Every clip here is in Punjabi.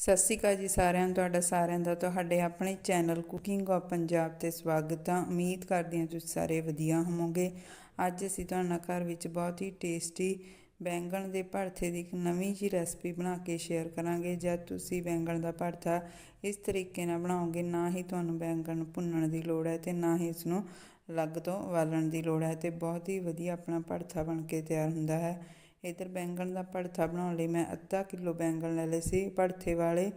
ਸਤਿ ਸ਼੍ਰੀ ਅਕਾਲ ਜੀ ਸਾਰਿਆਂ ਨੂੰ, ਤੁਹਾਡਾ ਸਾਰਿਆਂ ਦਾ, ਤੁਹਾਡੇ ਆਪਣੇ ਚੈਨਲ ਕੁਕਿੰਗ ਆਫ ਪੰਜਾਬ ਤੇ ਸਵਾਗਤ ਹੈ ਉਮੀਦ ਕਰਦੀ ਹਾਂ ਤੁਸੀਂ ਸਾਰੇ ਵਧੀਆ ਹੋਵੋਗੇ। ਅੱਜ ਅਸੀਂ ਤੁਹਾਡੇ ਨਾਲ ਘਰ ਵਿੱਚ ਬਹੁਤ ਹੀ ਟੇਸਟੀ ਬੈਂਗਣ ਦੇ ਭਰਥੇ ਦੀ ਇੱਕ ਨਵੀਂ ਜੀ ਰੈਸਪੀ ਬਣਾ ਕੇ ਸ਼ੇਅਰ ਕਰਾਂਗੇ। ਜਦ ਤੁਸੀਂ ਬੈਂਗਣ ਦਾ ਭਰਥਾ ਇਸ ਤਰੀਕੇ ਨਾਲ ਬਣਾਓਗੇ, ਨਾ ਹੀ ਤੁਹਾਨੂੰ ਬੈਂਗਣ ਭੁੰਨਣ ਦੀ ਲੋੜ ਹੈ ਤੇ ਨਾ ਹੀ ਇਸ ਨੂੰ ਅਲੱਗ ਤੋਂ ਉਬਾਲਣ ਦੀ ਲੋੜ ਹੈ ਤੇ ਬਹੁਤ ਹੀ ਵਧੀਆ ਆਪਣਾ ਭਰਥਾ ਬਣ ਕੇ ਤਿਆਰ ਹੁੰਦਾ ਹੈ। ਇਧਰ ਬੈਂਗਣ ਦਾ ਭੜਥਾ ਬਣਾਉਣ ਲਈ ਮੈਂ ਅੱਧਾ ਕਿਲੋ ਬੈਂਗਣ ਲੈ ਲਏ ਸੀ। ਭੜਥੇ ਵਾਲੇ,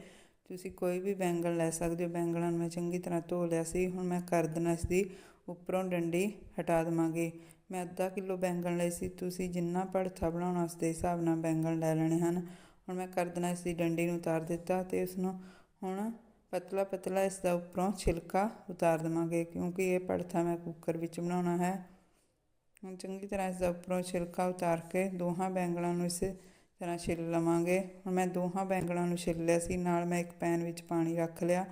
ਤੁਸੀਂ ਕੋਈ ਵੀ ਬੈਂਗਣ ਲੈ ਸਕਦੇ ਹੋ। ਬੈਂਗਣਾਂ ਨੂੰ ਮੈਂ ਚੰਗੀ ਤਰ੍ਹਾਂ ਧੋ ਲਿਆ ਸੀ। ਹੁਣ ਮੈਂ ਕਰ ਦੇਣਾ ਇਸ ਦੀ ਉੱਪਰੋਂ ਡੰਡੀ ਹਟਾ ਦੇਵਾਂਗੇ। ਮੈਂ ਅੱਧਾ ਕਿਲੋ ਬੈਂਗਣ ਲਏ ਸੀ। ਤੁਸੀਂ ਜਿੰਨਾ ਭੜਥਾ ਬਣਾਉਣਾ ਉਸ ਦੇ ਹਿਸਾਬ ਨਾਲ ਬੈਂਗਣ ਲੈ ਲੈਣੇ ਹਨ। ਹੁਣ ਮੈਂ ਕਰ ਦੇਣਾ ਇਸ ਦੀ ਡੰਡੀ ਨੂੰ ਉਤਾਰ ਦਿੱਤਾ ਤੇ ਇਸ ਨੂੰ ਹੁਣ ਪਤਲਾ ਪਤਲਾ ਇਸ ਦਾ ਉੱਪਰੋਂ ਛਿਲਕਾ ਉਤਾਰ ਦੇਵਾਂਗੇ। ਕਿਉਂਕਿ ਇਹ ਭੜਥਾ ਮੈਂ ਕੁੱਕਰ ਵਿੱਚ ਬਣਾਉਣਾ ਹੈ। ਹੁਣ ਚੰਗੀ ਤਰ੍ਹਾਂ ਇਸ ਦਾ ਉੱਪਰੋਂ ਛਿਲਕਾ ਉਤਾਰ ਕੇ ਦੋਹਾਂ ਬੈਂਗਲਾਂ ਨੂੰ ਇਸ ਤਰ੍ਹਾਂ ਛਿੱਲ ਲਵਾਂਗੇ। ਹੁਣ ਮੈਂ ਦੋਹਾਂ ਬੈਂਗਲਾਂ ਨੂੰ ਛਿੱਲ ਲਿਆ ਸੀ, ਨਾਲ ਮੈਂ ਇੱਕ ਪੈਨ ਵਿੱਚ ਪਾਣੀ ਰੱਖ ਲਿਆ।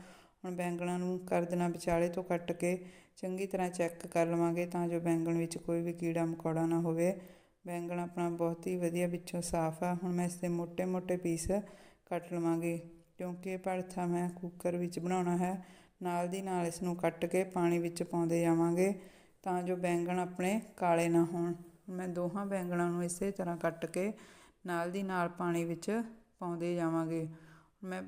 ਹੁਣ ਬੈਂਗਲਾਂ ਨੂੰ ਕਰ ਦੇਣਾ ਵਿਚਾਲੇ ਤੋਂ ਕੱਟ ਕੇ ਚੰਗੀ ਤਰ੍ਹਾਂ ਚੈੱਕ ਕਰ ਲਵਾਂਗੇ ਤਾਂ ਜੋ ਬੈਂਗਣ ਵਿੱਚ ਕੋਈ ਵੀ ਕੀੜਾ ਮਕੌੜਾ ਨਾ ਹੋਵੇ। ਬੈਂਗਣ ਆਪਣਾ ਬਹੁਤ ਹੀ ਵਧੀਆ ਵਿੱਚੋਂ ਸਾਫ਼ ਆ। ਹੁਣ ਮੈਂ ਇਸ ਦੇ ਮੋٹے-ਮੋٹے ਪੀਸ ਕੱਟ ਲਵਾਂਗੇ, ਕਿਉਂਕਿ ਪਰਥਾ ਮੈਂ ਕੁੱਕਰ ਵਿੱਚ ਬਣਾਉਣਾ ਹੈ। ਨਾਲ ਦੀ ਨਾਲ ਇਸ ਨੂੰ ਕੱਟ ਕੇ ਪਾਣੀ ਵਿੱਚ ਪਾਉਂਦੇ ਜਾਵਾਂਗੇ। ਤਾਂ ਜੋ ਬੈਂਗਣ ਆਪਣੇ ਕਾਲੇ ਨਾ ਹੋਣ। ਮੈਂ ਦੋਹਾਂ ਬੈਂਗਣਾਂ ਨੂੰ ਇਸੇ ਤਰ੍ਹਾਂ ਕੱਟ ਕੇ ਨਾਲ ਦੀ ਨਾਲ ਪਾਣੀ ਵਿੱਚ ਪਾਉਂਦੇ ਜਾਵਾਂਗੇ। ਮੈਂ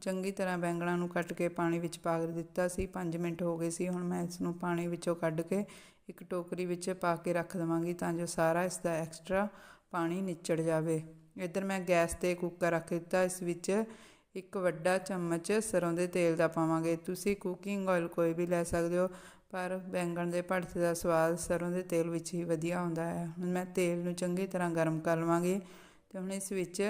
ਚੰਗੀ ਤਰ੍ਹਾਂ ਬੈਂਗਣਾਂ ਨੂੰ ਕੱਟ ਕੇ ਪਾਣੀ ਵਿੱਚ ਪਾ ਦਿੱਤਾ ਸੀ। 5 ਮਿੰਟ ਹੋ ਗਏ ਸੀ। ਹੁਣ ਮੈਂ ਇਸ ਨੂੰ ਪਾਣੀ ਵਿੱਚੋਂ ਕੱਢ ਕੇ ਇੱਕ ਟੋਕਰੀ ਵਿੱਚ ਪਾ ਕੇ ਰੱਖ ਦੇਵਾਂਗੀ ਤਾਂ ਜੋ ਸਾਰਾ ਇਸ ਦਾ ਐਕਸਟਰਾ ਪਾਣੀ ਨਿਚੜ ਜਾਵੇ। ਇੱਧਰ ਮੈਂ ਗੈਸ ਤੇ ਕੁੱਕਰ ਰੱਖ ਦਿੱਤਾ। ਇਸ ਵਿੱਚ ਇੱਕ ਵੱਡਾ ਚਮਚ ਸਰੋਂ ਦੇ ਤੇਲ ਦਾ ਪਾਵਾਂਗੇ। ਤੁਸੀਂ ਕੁਕਿੰਗ ਆਇਲ ਕੋਈ ਵੀ ਲੈ ਸਕਦੇ ਹੋ। ਪਰ ਬੈਂਗਣ ਦੇ ਭੜਥੇ ਦਾ ਸਵਾਦ ਸਰੋਂ ਦੇ ਤੇਲ ਵਿੱਚ ਹੀ ਵਧੀਆ ਆਉਂਦਾ ਹੈ। ਹੁਣ ਮੈਂ ਤੇਲ ਨੂੰ ਚੰਗੀ ਤਰ੍ਹਾਂ ਗਰਮ ਕਰ ਲਵਾਂਗੀ ਤੇ ਹੁਣ ਇਸ ਵਿੱਚ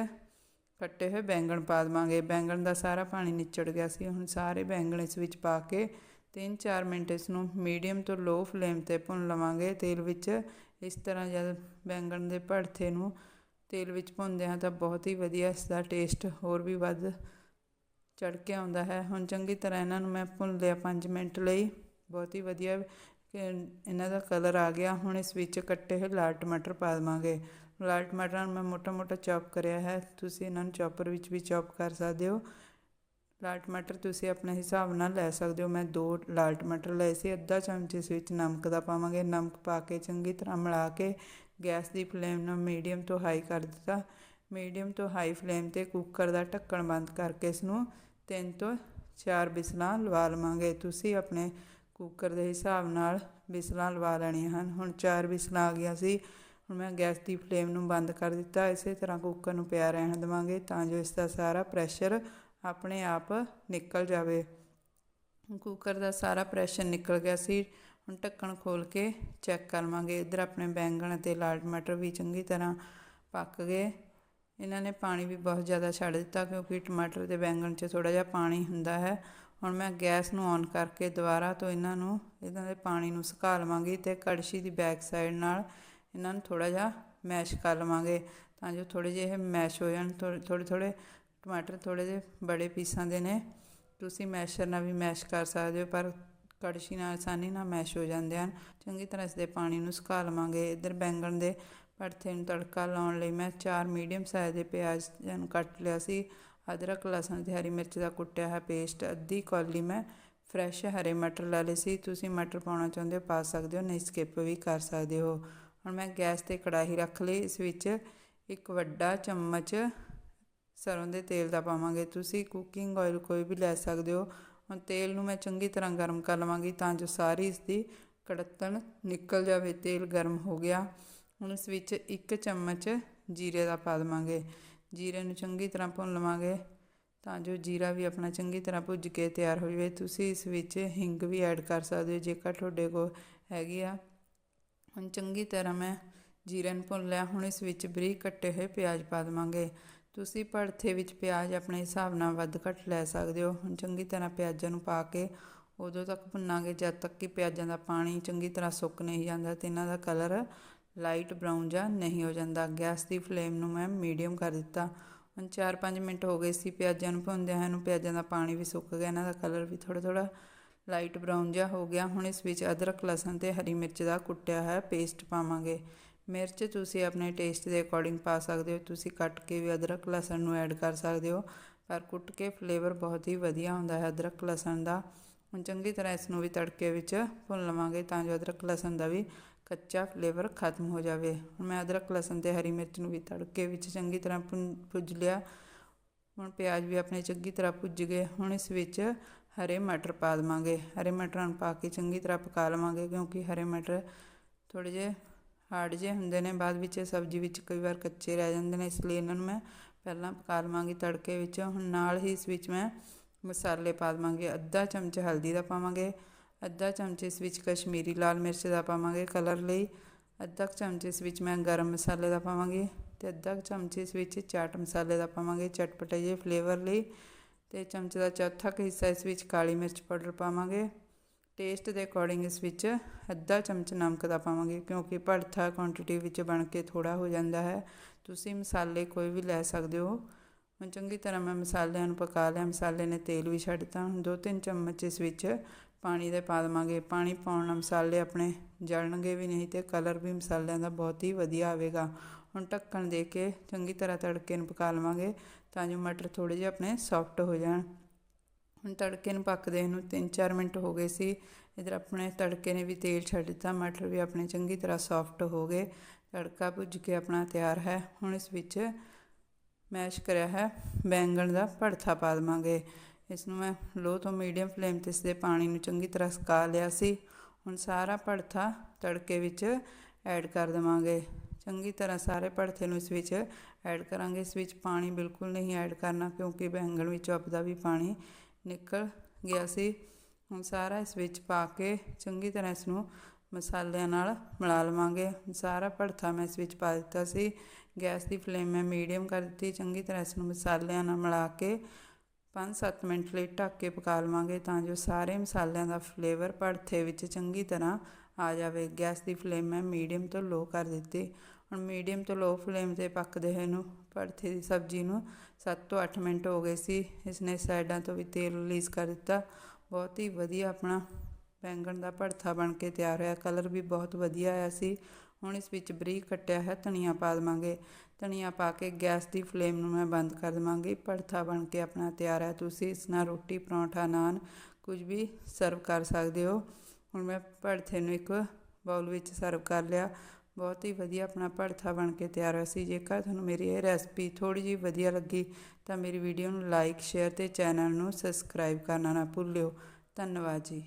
ਕੱਟੇ ਹੋਏ ਬੈਂਗਣ ਪਾ ਦਵਾਂਗੇ। ਬੈਂਗਣ ਦਾ ਸਾਰਾ ਪਾਣੀ ਨਿਚੜ ਗਿਆ ਸੀ। ਹੁਣ ਸਾਰੇ ਬੈਂਗਣ ਇਸ ਵਿੱਚ ਪਾ ਕੇ 3-4 ਮਿੰਟ ਇਸ ਨੂੰ ਮੀਡੀਅਮ ਤੋਂ ਲੋ ਫਲੇਮ ਤੇ ਭੁੰਨ ਲਵਾਂਗੇ। ਤੇਲ ਵਿੱਚ ਇਸ ਤਰ੍ਹਾਂ ਜਦ ਬੈਂਗਣ ਦੇ ਭੜਥੇ ਨੂੰ ਤੇਲ ਵਿੱਚ ਭੁੰਨਦੇ ਹਾਂ ਤਾਂ ਬਹੁਤ ਹੀ ਵਧੀਆ ਇਸ ਦਾ ਟੇਸਟ ਹੋਰ ਵੀ ਵੱਧ ਚੜ ਕੇ ਆਉਂਦਾ ਹੈ। ਹੁਣ ਚੰਗੀ ਤਰ੍ਹਾਂ ਇਹਨਾਂ ਨੂੰ ਮੈਂ ਭੁੰਨ ਲਿਆ 5 ਮਿੰਟ ਲਈ। ਬਹੁਤ ਹੀ ਵਧੀਆ ਇਹਨਾਂ ਦਾ ਕਲਰ ਆ ਗਿਆ। ਹੁਣ ਇਸ ਵਿੱਚ ਕੱਟੇ ਹੋਏ ਲਾਲ ਟਮਾਟਰ ਪਾ ਦੇਵਾਂਗੇ। ਲਾਲ ਟਮਾਟਰਾਂ ਨੂੰ ਮੈਂ ਮੋਟਾ ਮੋਟਾ ਚੌਪ ਕਰਿਆ ਹੈ। ਤੁਸੀਂ ਇਹਨਾਂ ਨੂੰ ਚੌਪਰ ਵਿੱਚ ਵੀ ਚੌਪ ਕਰ ਸਕਦੇ ਹੋ। ਲਾਲ ਟਮਾਟਰ ਤੁਸੀਂ ਆਪਣੇ ਹਿਸਾਬ ਨਾਲ ਲੈ ਸਕਦੇ ਹੋ। ਮੈਂ ਦੋ ਲਾਲ ਟਮਾਟਰ ਲਏ ਸੀ। ਅੱਧਾ ਚਮਚ ਇਸ ਵਿੱਚ ਨਮਕ ਦਾ ਪਾਵਾਂਗੇ। ਨਮਕ ਪਾ ਕੇ ਚੰਗੀ ਤਰ੍ਹਾਂ ਮਿਲਾ ਕੇ ਗੈਸ ਦੀ ਫਲੇਮ ਨੂੰ ਮੀਡੀਅਮ ਤੋਂ ਹਾਈ ਕਰ ਦਿੱਤਾ। ਮੀਡੀਅਮ ਤੋਂ ਹਾਈ ਫਲੇਮ ਤੇ ਕੁੱਕਰ ਦਾ ਢੱਕਣ ਬੰਦ ਕਰਕੇ ਇਸ ਨੂੰ ਤਿੰਨ ਤੋਂ ਚਾਰ ਬਿਸਲਾਂ ਲਵਾ ਲਵਾਂਗੇ। ਤੁਸੀਂ ਆਪਣੇ ਕੁੱਕਰ ਦੇ ਹਿਸਾਬ ਨਾਲ ਬਿਸਲਾਂ ਲਵਾ ਲੈਣੀਆਂ ਹਨ। ਹੁਣ ਚਾਰ ਬਿਸਲਾਂ ਆ ਗਈਆਂ ਸੀ। ਹੁਣ ਮੈਂ ਗੈਸ ਦੀ ਫਲੇਮ ਨੂੰ ਬੰਦ ਕਰ ਦਿੱਤਾ। ਇਸੇ ਤਰ੍ਹਾਂ ਕੁੱਕਰ ਨੂੰ ਪਿਆ ਰਹਿਣ ਦੇਵਾਂਗੇ ਤਾਂ ਜੋ ਇਸ ਦਾ ਸਾਰਾ ਪ੍ਰੈਸ਼ਰ ਆਪਣੇ ਆਪ ਨਿਕਲ ਜਾਵੇ। ਕੁੱਕਰ ਦਾ ਸਾਰਾ ਪ੍ਰੈਸ਼ਰ ਨਿਕਲ ਗਿਆ ਸੀ। ਹੁਣ ਢੱਕਣ ਖੋਲ ਕੇ ਚੈੱਕ ਕਰ ਲਵਾਂਗੇ ਇਧਰ ਆਪਣੇ ਬੈਂਗਣ ਅਤੇ ਲਾਲ ਟਮਾਟਰ ਵੀ ਚੰਗੀ ਤਰ੍ਹਾਂ ਪੱਕ ਗਏ। ਇਹਨਾਂ ਨੇ ਪਾਣੀ ਵੀ ਬਹੁਤ ਜ਼ਿਆਦਾ ਛੱਡ ਦਿੱਤਾ ਕਿਉਂਕਿ ਟਮਾਟਰ ਤੇ ਬੈਂਗਣ 'ਚ ਥੋੜਾ ਜਿਹਾ ਪਾਣੀ ਹੁੰਦਾ ਹੈ। ਹੁਣ ਮੈਂ ਗੈਸ ਨੂੰ ਔਨ ਕਰਕੇ ਦੁਬਾਰਾ ਤੋਂ ਇਹਨਾਂ ਨੂੰ, ਇਹਨਾਂ ਦੇ ਪਾਣੀ ਨੂੰ ਸੁਕਾ ਲਵਾਂਗੀ ਤੇ ਕੜਛੀ ਦੀ ਬੈਕ ਸਾਈਡ ਨਾਲ ਇਹਨਾਂ ਨੂੰ ਥੋੜਾ ਜਿਹਾ ਮੈਸ਼ ਕਰ ਲਵਾਂਗੇ ਤਾਂ ਜੋ ਥੋੜੇ ਜਿਹੇ ਇਹ ਮੈਸ਼ ਹੋ ਜਾਣ ਥੋੜੇ ਥੋੜੇ ਟਮਾਟਰ ਥੋੜੇ ਜਿਹੇ ਬੜੇ ਪੀਸਾਂ ਦੇ ਨੇ। ਤੁਸੀਂ ਮੈਸ਼ਰ ਨਾਲ ਵੀ ਮੈਸ਼ ਕਰ ਸਕਦੇ ਹੋ, ਪਰ ਕੜਛੀ ਨਾਲ ਆਸਾਨੀ ਨਾਲ ਮੈਸ਼ ਹੋ ਜਾਂਦੇ ਹਨ। ਚੰਗੀ ਤਰ੍ਹਾਂ ਇਸ ਦੇ ਪਾਣੀ ਨੂੰ ਸੁਕਾ ਲਵਾਂਗੇ। ਇਧਰ ਬੈਂਗਣ ਦੇ ਭਰਥੇ ਨੂੰ ਤੜਕਾ ਲਾਉਣ ਲਈ ਮੈਂ ਚਾਰ ਮੀਡੀਅਮ ਸਾਈਜ਼ ਦੇ ਪਿਆਜ਼ ਨੂੰ ਕੱਟ ਲਿਆ ਸੀ। ਅਦਰਕ, ਲਸਣ ਤੇ ਹਰੀ ਮਿਰਚ ਦਾ ਕੁੱਟਿਆ ਹੈ ਪੇਸਟ ਅੱਧੀ ਕੌਲੀ ਮੈਂ ਫਰੈਸ਼ ਹਰੇ ਮਟਰ ਲੈ ਲਏ ਸੀ। ਤੁਸੀਂ ਮਟਰ ਪਾਉਣਾ ਚਾਹੁੰਦੇ ਹੋ, ਪਾ ਸਕਦੇ ਹੋ, ਨਹੀਂ ਸਕਿਪ ਵੀ ਕਰ ਸਕਦੇ ਹੋ। ਹੁਣ ਮੈਂ ਗੈਸ ਤੇ ਕੜਾਹੀ ਰੱਖ ਲਈ, ਇਸ ਵਿੱਚ ਇੱਕ ਵੱਡਾ ਚਮਚ ਸਰੋਂ ਦੇ ਤੇਲ ਦਾ ਪਾਵਾਂਗੇ। ਤੁਸੀਂ ਕੁਕਿੰਗ ਆਇਲ ਕੋਈ ਵੀ ਲੈ ਸਕਦੇ ਹੋ। ਹੁਣ ਤੇਲ ਨੂੰ ਮੈਂ ਚੰਗੀ ਤਰ੍ਹਾਂ ਗਰਮ ਕਰ ਲਵਾਂਗੀ ਤਾਂ ਜੋ ਸਾਰੀ ਇਸ ਦੀ ਕੜਤਣ ਨਿਕਲ ਜਾਵੇ। ਤੇਲ ਗਰਮ ਹੋ ਗਿਆ। ਹੁਣ ਇਸ ਵਿੱਚ ਇੱਕ ਚਮਚ ਜੀਰੇ ਦਾ ਪਾ ਦਵਾਂਗੇ। ਜੀਰੇ ਨੂੰ ਚੰਗੀ ਤਰ੍ਹਾਂ ਭੁੰਨ ਲਵਾਂਗੇ ਤਾਂ ਜੋ ਜੀਰਾ ਵੀ ਆਪਣਾ ਚੰਗੀ ਤਰ੍ਹਾਂ ਭੁੱਜ ਕੇ ਤਿਆਰ ਹੋ ਜਾਵੇ। ਤੁਸੀਂ ਇਸ ਵਿੱਚ ਹਿੰਗ ਵੀ ਐਡ ਕਰ ਸਕਦੇ ਹੋ, ਜੇਕਰ ਤੁਹਾਡੇ ਕੋਲ ਹੈਗੀ ਆ। ਹੁਣ ਚੰਗੀ ਤਰ੍ਹਾਂ ਮੈਂ ਜੀਰੇ ਨੂੰ ਭੁੰਨ ਲਿਆ, ਹੁਣ ਇਸ ਵਿੱਚ ਬਰੀਕ ਕੱਟੇ ਹੋਏ ਪਿਆਜ਼ ਪਾ ਦਵਾਂਗੇ। ਤੁਸੀਂ ਭੜਥੇ ਵਿੱਚ ਪਿਆਜ਼ ਆਪਣੇ ਹਿਸਾਬ ਨਾਲ ਵੱਧ ਘੱਟ ਲੈ ਸਕਦੇ ਹੋ। ਹੁਣ ਚੰਗੀ ਤਰ੍ਹਾਂ ਪਿਆਜ਼ਾਂ ਨੂੰ ਪਾ ਕੇ ਉਦੋਂ ਤੱਕ ਭੁੰਨਾਂਗੇ, ਜਦ ਤੱਕ ਕਿ ਪਿਆਜ਼ਾਂ ਦਾ ਪਾਣੀ ਚੰਗੀ ਤਰ੍ਹਾਂ ਸੁੱਕ ਨਹੀਂ ਜਾਂਦਾ ਤੇ ਇਹਨਾਂ ਦਾ ਕਲਰ ਲਾਈਟ ਬਰਾਊਨ ਜਾਂ ਨਹੀਂ ਹੋ ਜਾਂਦਾ। ਗੈਸ ਦੀ ਫਲੇਮ ਨੂੰ ਮੈਂ ਮੀਡੀਅਮ ਕਰ ਦਿੱਤਾ। ਹੁਣ 4-5 ਮਿੰਟ ਹੋ ਗਏ ਸੀ ਪਿਆਜ਼ਾਂ ਨੂੰ ਭੁੰਨਦਿਆਂ ਹਨ ਪਿਆਜ਼ਾਂ ਦਾ ਪਾਣੀ ਵੀ ਸੁੱਕ ਗਿਆ, ਇਹਨਾਂ ਦਾ ਕਲਰ ਵੀ ਥੋੜਾ ਥੋੜਾ ਲਾਈਟ ਬਰਾਊਨ ਜਿਹਾ ਹੋ ਗਿਆ। ਹੁਣ ਇਸ ਵਿੱਚ ਅਦਰਕ, ਲਸਣ ਤੇ ਹਰੀ ਮਿਰਚ ਦਾ ਕੁੱਟਿਆ ਹੈ ਪੇਸਟ ਪਾਵਾਂਗੇ। ਮਿਰਚ ਤੁਸੀਂ ਆਪਣੇ ਟੇਸਟ ਦੇ ਅਕੋਰਡਿੰਗ ਪਾ ਸਕਦੇ ਹੋ। ਤੁਸੀਂ ਕੱਟ ਕੇ ਵੀ ਅਦਰਕ, ਲਸਣ ਨੂੰ ਐਡ ਕਰ ਸਕਦੇ ਹੋ। ਪਰ ਕੁੱਟ ਕੇ ਫਲੇਵਰ ਬਹੁਤ ਹੀ ਵਧੀਆ ਹੁੰਦਾ ਹੈ ਅਦਰਕ, ਲਸਣ ਦਾ। ਹੁਣ ਚੰਗੀ ਤਰ੍ਹਾਂ ਇਸ ਨੂੰ ਵੀ ਤੜਕੇ ਵਿੱਚ ਭੁੰਨ ਲਵਾਂਗੇ ਤਾਂ ਜੋ ਅਦਰਕ, ਲਸਣ ਦਾ ਵੀ ਕੱਚਾ ਫਲੇਵਰ ਖਤਮ ਹੋ ਜਾਵੇ। ਹੁਣ ਮੈਂ ਅਦਰਕ, ਲਸਣ ਤੇ ਹਰੀ ਮਿਰਚ ਨੂੰ ਵੀ ਤੜਕੇ ਵਿੱਚ ਚੰਗੀ ਤਰ੍ਹਾਂ ਭੁੰਨ ਭੁੱਜ ਲਿਆ। ਹੁਣ ਪਿਆਜ਼ ਵੀ ਆਪਣੇ ਚੰਗੀ ਤਰ੍ਹਾਂ ਭੁੱਜ ਗਏ। ਹੁਣ ਇਸ ਵਿੱਚ ਹਰੇ ਮਟਰ ਪਾ ਦੇਵਾਂਗੇ। ਹਰੇ ਮਟਰਾਂ ਨੂੰ ਪਾ ਕੇ ਚੰਗੀ ਤਰ੍ਹਾਂ ਪਕਾ ਲਵਾਂਗੇ ਕਿਉਂਕਿ ਹਰੇ ਮਟਰ ਥੋੜ੍ਹੇ ਜਿਹੇ ਹਾਰਡ ਜਿਹੇ ਹੁੰਦੇ ਨੇ। ਬਾਅਦ ਵਿੱਚ ਸਬਜ਼ੀ ਵਿੱਚ ਕਈ ਵਾਰ ਕੱਚੇ ਰਹਿ ਜਾਂਦੇ ਨੇ, ਇਸ ਲਈ ਇਹਨਾਂ ਨੂੰ ਮੈਂ ਪਹਿਲਾਂ ਪਕਾ ਲਵਾਂਗੀ ਤੜਕੇ ਵਿੱਚ। ਹੁਣ ਨਾਲ ਹੀ ਇਸ ਵਿੱਚ ਮੈਂ ਮਸਾਲੇ ਪਾ ਦੇਵਾਂਗੇ। ਅੱਧਾ ਚਮਚ ਹਲਦੀ ਦਾ ਪਾਵਾਂਗੇ। ਅੱਧਾ ਚਮਚ ਇਸ ਵਿੱਚ ਕਸ਼ਮੀਰੀ ਲਾਲ ਮਿਰਚ ਦਾ ਪਾਵਾਂਗੇ ਕਲਰ ਲਈ, ਅੱਧਾ ਕੁ ਚਮਚ ਇਸ ਵਿੱਚ ਮੈਂ ਗਰਮ ਮਸਾਲੇ ਦਾ ਪਾਵਾਂਗੀ ਅਤੇ ਅੱਧਾ ਕੁ ਚਮਚ ਇਸ ਵਿੱਚ ਚਾਟ ਮਸਾਲੇ ਦਾ ਪਾਵਾਂਗੇ ਚਟਪਟੇ ਜਿਹੇ ਫਲੇਵਰ ਲਈ ਅਤੇ ਚਮਚ ਦਾ ਚੌਥਾ ਕੁ ਹਿੱਸਾ ਇਸ ਵਿੱਚ ਕਾਲੀ ਮਿਰਚ ਪਾਊਡਰ ਪਾਵਾਂਗੇ। ਟੇਸਟ ਦੇ ਅਕੋਰਡਿੰਗ ਇਸ ਵਿੱਚ ਅੱਧਾ ਚਮਚ ਨਮਕ ਦਾ ਪਾਵਾਂਗੇ ਕਿਉਂਕਿ ਭੜਥਾ ਕੁਆਂਟੀਟੀ ਵਿੱਚ ਬਣ ਕੇ ਥੋੜ੍ਹਾ ਹੋ ਜਾਂਦਾ ਹੈ। ਤੁਸੀਂ ਮਸਾਲੇ ਕੋਈ ਵੀ ਲੈ ਸਕਦੇ ਹੋ। ਹੁਣ ਚੰਗੀ ਤਰ੍ਹਾਂ ਮੈਂ ਮਸਾਲਿਆਂ ਨੂੰ ਪਕਾ ਲਿਆ, ਮਸਾਲੇ ਨੇ ਤੇਲ ਵੀ ਛੱਡਤਾ ਹੁਣ ਦੋ ਤਿੰਨ ਚਮਚ ਇਸ ਵਿੱਚ ਪਾਣੀ ਦੇ ਪਾ ਦੇਵਾਂਗੇ। ਪਾਣੀ ਪਾਉਣ ਨਾਲ ਮਸਾਲੇ ਆਪਣੇ ਜਲਣਗੇ ਵੀ ਨਹੀਂ ਤੇ ਕਲਰ ਵੀ ਮਸਾਲਿਆਂ ਦਾ ਬਹੁਤ ਹੀ ਵਧੀਆ ਆਵੇਗਾ। ਹੁਣ ਢੱਕਣ ਦੇ ਕੇ ਚੰਗੀ ਤਰ੍ਹਾਂ ਤੜਕੇ ਨੂੰ ਪਕਾ ਲਵਾਂਗੇ ਤਾਂ ਜੋ ਮਟਰ ਥੋੜ੍ਹੇ ਜਿਹੇ ਆਪਣੇ ਸੌਫਟ ਹੋ ਜਾਣ। ਹੁਣ ਤੜਕੇ ਨੂੰ ਪੱਕਦੇ ਨੂੰ 3-4 ਮਿੰਟ ਹੋ ਗਏ ਸੀ। ਇਧਰ ਆਪਣੇ ਤੜਕੇ ਨੇ ਵੀ ਤੇਲ ਛੱਡ ਦਿੱਤਾ, ਮਟਰ ਵੀ ਆਪਣੇ ਚੰਗੀ ਤਰ੍ਹਾਂ ਸੌਫਟ ਹੋ ਗਏ। ਤੜਕਾ ਭੁੱਜ ਕੇ ਆਪਣਾ ਤਿਆਰ ਹੈ। ਹੁਣ ਇਸ ਵਿੱਚ ਮੈਸ਼ ਕਰਿਆ ਹੈ ਬੈਂਗਣ ਦਾ ਭੜਥਾ ਪਾ ਦੇਵਾਂਗੇ। ਇਸ ਨੂੰ ਮੈਂ ਲੋ ਤੋਂ ਮੀਡੀਅਮ ਫਲੇਮ ਤੇ ਇਸ ਦੇ ਪਾਣੀ ਨੂੰ ਚੰਗੀ ਤਰ੍ਹਾਂ ਸੁਕਾ ਲਿਆ ਸੀ। ਹੁਣ ਸਾਰਾ ਭੜਥਾ ਤੜਕੇ ਵਿੱਚ ਐਡ ਕਰ ਦੇਵਾਂਗੇ। ਚੰਗੀ ਤਰ੍ਹਾਂ ਸਾਰੇ ਭੜਥੇ ਨੂੰ ਇਸ ਵਿੱਚ ਐਡ ਕਰਾਂਗੇ। ਇਸ ਵਿੱਚ ਪਾਣੀ ਬਿਲਕੁਲ ਨਹੀਂ ਐਡ ਕਰਨਾ ਕਿਉਂਕਿ ਬੈਂਗਣ ਵਿੱਚੋਂ ਆਪਦਾ ਵੀ ਪਾਣੀ ਨਿਕਲ ਗਿਆ ਸੀ। ਹੁਣ ਸਾਰਾ ਇਸ ਵਿੱਚ ਪਾ ਕੇ ਚੰਗੀ ਤਰ੍ਹਾਂ ਇਸ ਨੂੰ ਮਸਾਲਿਆਂ ਨਾਲ ਮਿਲਾ ਲਵਾਂਗੇ। ਸਾਰਾ ਭੜਥਾ ਮੈਂ ਇਸ ਵਿੱਚ ਪਾ ਦਿੱਤਾ ਸੀ। ਗੈਸ ਦੀ ਫਲੇਮ ਮੈਂ ਮੀਡੀਅਮ ਕਰ ਦਿੱਤੀ। ਚੰਗੀ ਤਰ੍ਹਾਂ ਇਸ ਨੂੰ ਮਸਾਲਿਆਂ ਨਾਲ ਮਿਲਾ ਕੇ 5-7 ਮਿੰਟ ਲਈ ਢੱਕ ਕੇ ਪਕਾ ਲਵਾਂਗੇ ਤਾਂ ਜੋ ਸਾਰੇ ਮਸਾਲਿਆਂ ਦਾ ਫਲੇਵਰ ਭੜਥੇ ਵਿੱਚ ਚੰਗੀ ਤਰ੍ਹਾਂ ਆ ਜਾਵੇ। ਗੈਸ ਦੀ ਫਲੇਮ ਮੈਂ ਮੀਡੀਅਮ ਤੋਂ ਲੋ ਕਰ ਦਿੱਤੀ। ਹੁਣ ਮੀਡੀਅਮ ਤੋਂ ਲੋ ਫਲੇਮ ਤੇ ਪੱਕਦੇ ਹੋਏ ਨੂੰ ਭੜਥੇ ਦੀ ਸਬਜ਼ੀ ਨੂੰ 7 ਤੋਂ 8 ਮਿੰਟ ਹੋ ਗਏ ਸੀ। ਇਸਨੇ ਸਾਈਡਾਂ ਤੋਂ ਵੀ ਤੇਲ ਰਿਲੀਜ਼ ਕਰ ਦਿੱਤਾ। ਬਹੁਤ ਹੀ ਵਧੀਆ ਆਪਣਾ ਬੈਂਗਣ ਦਾ ਭੜਥਾ ਬਣ ਕੇ ਤਿਆਰ ਹੋਇਆ। ਕਲਰ ਵੀ ਬਹੁਤ ਵਧੀਆ ਆਇਆ ਸੀ। ਹੁਣ ਇਸ ਵਿੱਚ ਬਰੀਕ ਕੱਟਿਆ ਹੈ, ਧਨੀਆ ਪਾ ਦੇਵਾਂਗੇ। ਧਨੀਆ ਪਾ ਕੇ ਗੈਸ ਦੀ ਫਲੇਮ ਨੂੰ ਮੈਂ ਬੰਦ ਕਰ ਦੇਵਾਂਗੀ। ਭੜਥਾ ਬਣ ਕੇ ਆਪਣਾ ਤਿਆਰ ਹੈ। ਤੁਸੀਂ ਇਸ ਨਾਲ ਰੋਟੀ, ਪਰੌਂਠਾ, ਨਾਨ ਕੁਝ ਵੀ ਸਰਵ ਕਰ ਸਕਦੇ ਹੋ। ਹੁਣ ਮੈਂ ਭੜਥੇ ਨੂੰ ਇੱਕ ਬਾਉਲ ਵਿੱਚ ਸਰਵ ਕਰ ਲਿਆ। ਬਹੁਤ ਹੀ ਵਧੀਆ ਆਪਣਾ ਭੜਥਾ ਬਣ ਕੇ ਤਿਆਰ ਹੋਇਆ ਸੀ। ਜੇਕਰ ਤੁਹਾਨੂੰ ਮੇਰੀ ਇਹ ਰੈਸਪੀ ਥੋੜੀ ਜਿਹੀ ਵਧੀਆ ਲੱਗੀ, ਤਾਂ ਮੇਰੀ ਵੀਡੀਓ ਨੂੰ ਲਾਈਕ, ਸ਼ੇਅਰ ਤੇ ਚੈਨਲ ਨੂੰ ਸਬਸਕ੍ਰਾਈਬ ਕਰਨਾ ਨਾ ਭੁੱਲਿਓ। ਧੰਨਵਾਦ ਜੀ।